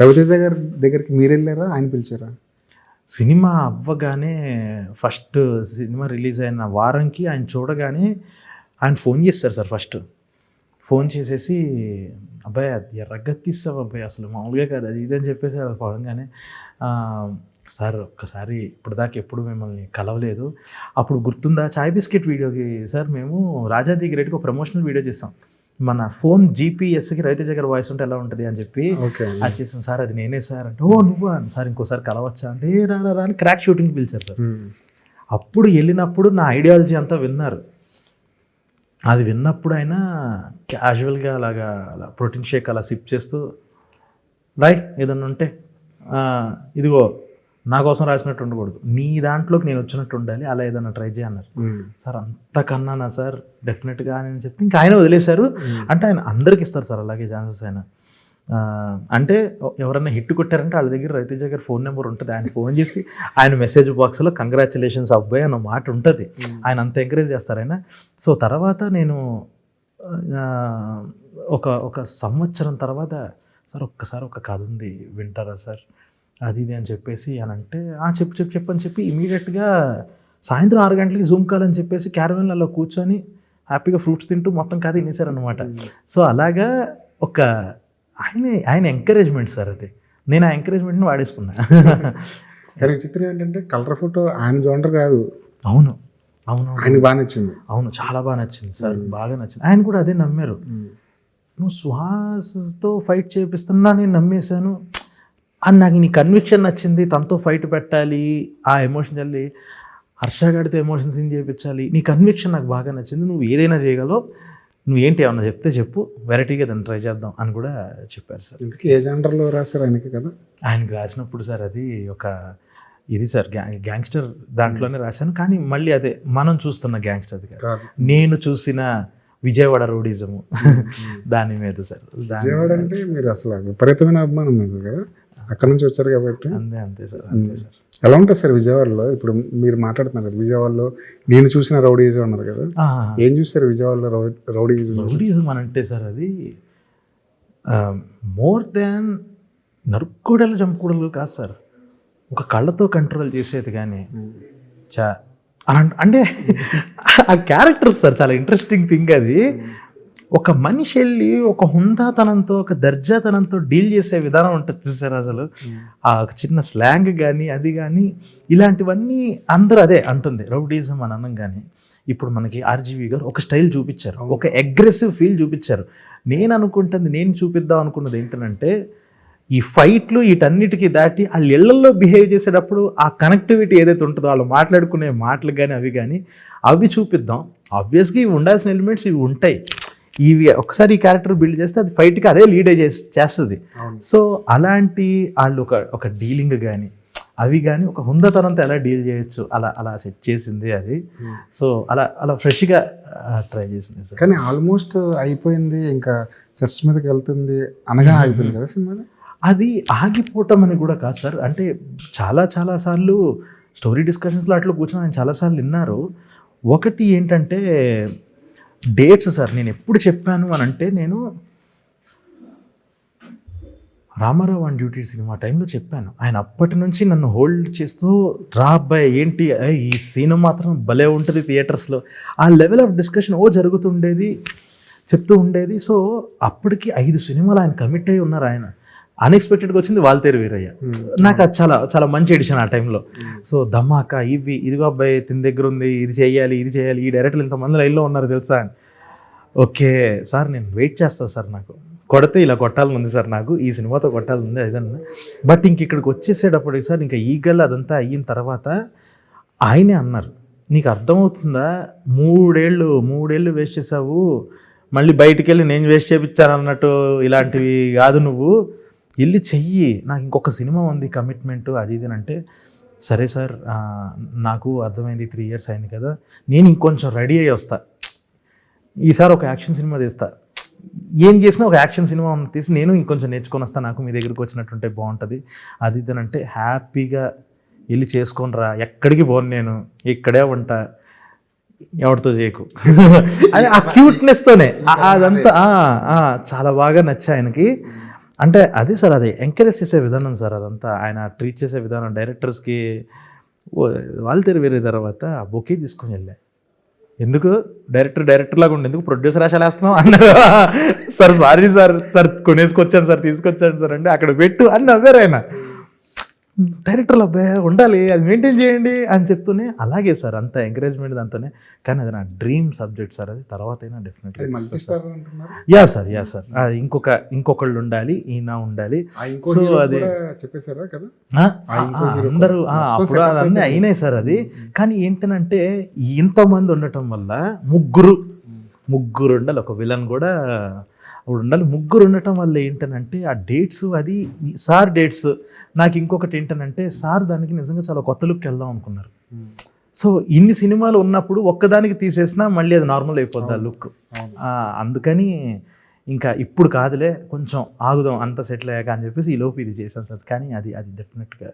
రవితేజ గారి దగ్గరికి మీరు వెళ్ళారా? ఆయన పిలిచారా? సినిమా అవ్వగానే ఫస్ట్ సినిమా రిలీజ్ అయిన వారంకి ఆయన చూడగానే ఆయన ఫోన్ చేస్తారు సార్ ఫస్ట్. ఫోన్ చేసేసి అబ్బాయి అది ఎర్రగా అబ్బాయి అసలు మామూలుగా కాదు అది ఇది అని చెప్పేసి అలా పోవడంగానే సార్ ఒక్కసారి ఇప్పటిదాకా దాకా ఎప్పుడు మిమ్మల్ని కలవలేదు. అప్పుడు గుర్తుందా? చాయ్ బిస్కెట్ వీడియోకి సార్ మేము రాజా గ్రేట్కి ఒక ప్రమోషనల్ వీడియో చేస్తాం మన ఫోన్ జీపీఎస్కి రవితేజ గారి వాయిస్ ఉంటే ఎలా ఉంటుంది అని చెప్పి అది చేసాను సార్ అది నేనే సార్ అంటే ఓ నువ్వా? సార్ ఇంకోసారి కలవచ్చా? అంటే "ఏ, రా రా, అని క్రాక్ షూటింగ్ పిలిచారు సార్. అప్పుడు వెళ్ళినప్పుడు నా ఐడియాలజీ అంతా విన్నారు. అది విన్నప్పుడు అయినా క్యాజువల్గా అలాగా అలా ప్రోటీన్ షేక్ అలా సిప్ చేస్తూ రాయ్ ఏదన్నా ఉంటే "ఆ, ఇదిగో నా కోసం రాసినట్టు ఉండకూడదు. నీ దాంట్లోకి నేను వచ్చినట్టు ఉండాలి అలా ఏదన్నా ట్రై చేయన్నారు సార్ అంతకన్నానా సార్? డెఫినెట్గా అని చెప్తే ఇంకా ఆయన వదిలేశారు. అంటే ఆయన అందరికి ఇస్తారు సార్ అలాగే ఛాన్సెస్ ఆయన అంటే ఎవరైనా హిట్ కొట్టారంటే వాళ్ళ దగ్గర రవితేజ గారి ఫోన్ నెంబర్ ఉంటుంది. ఆయన ఫోన్ చేసి ఆయన మెసేజ్ బాక్స్లో కంగ్రాచులేషన్స్ అబ్బాయి అన్న మాట ఉంటుంది. ఆయన అంత ఎంకరేజ్ చేస్తారు ఆయన సో తర్వాత నేను ఒక ఒక సంవత్సరం తర్వాత సార్ ఒక్కసారి ఒక కథ ఉంది వింటారా సార్? అది ఇది అని చెప్పేసి అని అంటే "ఆ, చెప్పు చెప్పు చెప్పు అని చెప్పి ఇమీడియట్గా సాయంత్రం ఆరు గంటలకి జూమ్ కాల్ అని చెప్పేసి క్యారవెన్లలో కూర్చొని హ్యాపీగా ఫ్రూట్స్ తింటూ మొత్తం కథ వినేశారనమాట సో అలాగా ఒక ఆయన ఆయన ఎంకరేజ్మెంట్ సార్ అది. నేను ఆ ఎంకరేజ్మెంట్ని వాడేసుకున్నా. కానీ విచిత్రం ఏంటంటే కలర్ ఫోటో ఆయన జోనర్ కాదు. అవును. అవును ఆయనకి బాగా నచ్చింది. అవును చాలా బాగా నచ్చింది సార్. బాగా నచ్చింది. ఆయన కూడా అదే నమ్మారు. నువ్వు సుహాస్తో ఫైట్ చేపిస్తున్నా నేను నమ్మేశాను. అని నాకు నీ కన్విక్షన్ నచ్చింది తనతో ఫైట్ పెట్టాలి ఆ ఎమోషన్ చల్లి హర్ష గారితో ఎమోషన్ సీన్ చేయించాలి నీ కన్విక్షన్ నాకు బాగా నచ్చింది. నువ్వు ఏదైనా చేయగలవు. నువ్వు ఏంటి ఏమన్నా చెప్తే చెప్పు. వెరైటీగా దాన్ని ట్రై చేద్దాం అని కూడా చెప్పారు సార్. ఏ జనరల్లో రాశారు ఆయనకి కదా ఆయనకి రాసినప్పుడు సార్ అది ఒక ఇది సార్ గ్యా గ్యాంగ్స్టర్ దాంట్లోనే రాశాను. కానీ మళ్ళీ అదే మనం చూస్తున్న గ్యాంగ్స్టర్ కాదు. నేను చూసిన విజయవాడ రౌడీజము. దాని మీద సార్. విజయవాడ అంటే మీరు అసలు విపరీతమైన అభిమానం మీకు కదా. అక్కడ నుంచి వచ్చారు కాబట్టి. అంతే అంతే సార్ అంతే సార్. ఎలా ఉంటుంది సార్ విజయవాడలో? ఇప్పుడు మీరు మాట్లాడుతున్నారు కదా విజయవాడలో నేను చూసిన రౌడీజం అన్నారు కదా. ఏం చూస్తారు విజయవాడలో రౌడీజం? రౌడీజం అని అంటే సార్ అది మోర్ దాన్ నరుక్కోడలు చంపుకోడలు కాదు సార్. ఒక కళ్ళతో కంట్రోల్ చేసేది కానీ చా అంటే ఆ క్యారెక్టర్ సార్ చాలా ఇంట్రెస్టింగ్ థింగ్ అది. ఒక మనిషి వెళ్ళి ఒక హుందాతనంతో ఒక దర్జాతనంతో డీల్ చేసే విధానం ఉంటుంది చూసారు అసలు? ఆ చిన్న స్లాంగ్ కానీ అది కానీ ఇలాంటివన్నీ అందరూ అదే అంటుంది. రౌడీజం అని అనం కానీ ఇప్పుడు మనకి ఆర్జీవి గారు ఒక స్టైల్ చూపించారు. ఒక అగ్రెసివ్ ఫీల్ చూపించారు. నేను అనుకుంటుంది నేను చూపిద్దాం అనుకున్నది ఏంటంటే ఈ ఫైట్లు వీటన్నిటికీ దాటి వాళ్ళ ఇళ్ళలో బిహేవ్ చేసేటప్పుడు ఆ కనెక్టివిటీ ఏదైతే ఉంటుందో వాళ్ళు మాట్లాడుకునే మాటలు కానీ అవి కానీ అవి చూపిద్దాం. ఆబ్వియస్గా ఇవి ఉండాల్సిన ఎలిమెంట్స్ ఇవి ఉంటాయి. ఇవి ఒకసారి ఈ క్యారెక్టర్ బిల్డ్ చేస్తే అది ఫైట్కి అదే లీడ్ చేస్తుంది. అవును. సో అలాంటి వాళ్ళు ఒక ఒక డీలింగ్ కానీ అవి కానీ ఒక హుందతనంతో ఎలా డీల్ చేయొచ్చు అలా అలా సెట్ చేసింది అది. సో అలా అలా ఫ్రెష్గా ట్రై చేసింది సార్. కానీ ఆల్మోస్ట్ అయిపోయింది ఇంకా సెట్స్ మీదకి వెళ్తుంది అనగా ఆగిపోయింది కదా సినిమా అది? ఆగిపోవటం అని కూడా కాదు సార్. అంటే చాలా చాలా సార్లు స్టోరీ డిస్కషన్స్లో అట్లా కూర్చొని ఆయన చాలాసార్లు విన్నారు. ఒకటి ఏంటంటే డేట్స్ సార్ నేను ఎప్పుడు చెప్పాను అని అంటే నేను రామారావు అండ్ డ్యూటీ సినిమా టైంలో చెప్పాను. ఆయన అప్పటి నుంచి నన్ను హోల్డ్ చేస్తూ రా అబ్బాయి ఏంటి? ఈ సీన్ మాత్రం భలే ఉంటుంది థియేటర్స్లో. ఆ లెవెల్ ఆఫ్ డిస్కషన్ ఓ జరుగుతుండేది చెప్తూ ఉండేది. సో అప్పటికి ఐదు సినిమాలు ఆయన కమిట్ అయి ఉన్నారు ఆయన. అన్ఎక్స్పెక్టెడ్గా వచ్చింది వాల్తేరు వీరయ్య. నాకు అది చాలా చాలా మంచి ఎడిషన్ ఆ టైంలో సో ధమాకా ఇవి ఇదిగో అబ్బాయి తిని దగ్గర ఉంది ఇది చేయాలి ఇది చేయాలి ఈ డైరెక్టర్లు ఇంతమంది లైన్లో ఉన్నారు తెలుసా? అని. ఓకే సార్ నేను వెయిట్ చేస్తాను సార్ నాకు. కొడితే ఇలా కొట్టాలని ఉంది సార్ నాకు ఈ సినిమాతో కొట్టాలని ఉంది అదన్నా బట్ ఇంక ఇక్కడికి వచ్చేసేటప్పటికి సార్ ఇంకా ఈగల్ అదంతా అయిన తర్వాత ఆయనే అన్నారు. నీకు అర్థమవుతుందా? మూడేళ్ళు మూడేళ్ళు వేస్ట్ చేసావు. మళ్ళీ బయటికి వెళ్ళి నేను వేస్ట్ చేయించాను అన్నట్టు ఇలాంటివి కాదు నువ్వు. వెళ్ళి చెయ్యి నాకు ఇంకొక సినిమా ఉంది కమిట్మెంట్ అది ఇది అని అంటే సరే సార్ నాకు అర్థమైంది త్రీ ఇయర్స్ అయింది కదా నేను ఇంకొంచెం రెడీ అయ్యి వస్తా. ఈసారి ఒక యాక్షన్ సినిమా తీస్తా. ఏం చేసినా ఒక యాక్షన్ సినిమా తీసి నేను ఇంకొంచెం నేర్చుకొని వస్తా నాకు మీ దగ్గరికి వచ్చినట్టుంటే బాగుంటుంది. అది ఇది అని అంటే హ్యాపీగా వెళ్ళి చేసుకొని రా ఎక్కడికి పోను నేను ఇక్కడే ఉంటా ఎవరితో చేయకు. అది ఆ క్యూట్నెస్తోనే అదంతా చాలా బాగా నచ్చా ఆయనకి. అంటే అదే సార్ అది ఎంకరేజ్ చేసే విధానం సార్ అదంతా. ఆయన ట్రీట్ చేసే విధానం డైరెక్టర్స్కి వాళ్ళు తెరి వేరే తర్వాత ఆ బొకే తీసుకొని వెళ్ళా. ఎందుకు? డైరెక్టర్ డైరెక్టర్ లాగా ఉండి ఎందుకు ప్రొడ్యూసర్ ఆశలు అన్నారు సార్ సారీ సార్ సార్ కొనేసుకొచ్చాను సార్ తీసుకొచ్చాను సార్ అంటే అక్కడ పెట్టు అని నవ్వారు ఆయన. డైరెక్టర్లు అబ్బాయి ఉండాలి అది మెయింటైన్ చేయండి అని చెప్తూనే అలాగే సార్ అంత ఎంకరేజ్మెంట్ దాంతోనే. కానీ అది నా డ్రీమ్ సబ్జెక్ట్ సార్ అది తర్వాత అయినా అంటున్నారు. Yeah sir yeah sir. అది ఇంకొక ఇంకొకళ్ళు ఉండాలి ఈయన ఉండాలి. hero అది- చెప్పేశారా కదా? hero అందరూ అప్పుడు అయితే అయినాయి సార్ అది. కానీ ఏంటనంటే ఇంతమంది ఉండటం వల్ల ముగ్గురు ముగ్గురు ఉండాలి. ఒక విలన్ కూడా అప్పుడు ఉండాలి. ముగ్గురు ఉండటం వల్ల ఏంటనంటే ఆ డేట్స్ అది సార్ డేట్స్. నాకు ఇంకొకటి ఏంటనంటే సార్ దానికి నిజంగా చాలా కొత్త లుక్ వెళ్దాం అనుకున్నారు. సో ఇన్ని సినిమాలు ఉన్నప్పుడు ఒక్కదానికి తీసేసినా మళ్ళీ అది నార్మల్ అయిపోద్ది ఆ లుక్. అందుకని ఇంకా ఇప్పుడు కాదులే కొంచెం ఆగుదాం అంత సెటిల్ అయ్యాక అని చెప్పేసి ఈ లోపు ఇది చేశాను సార్. కానీ అది అది డెఫినెట్గా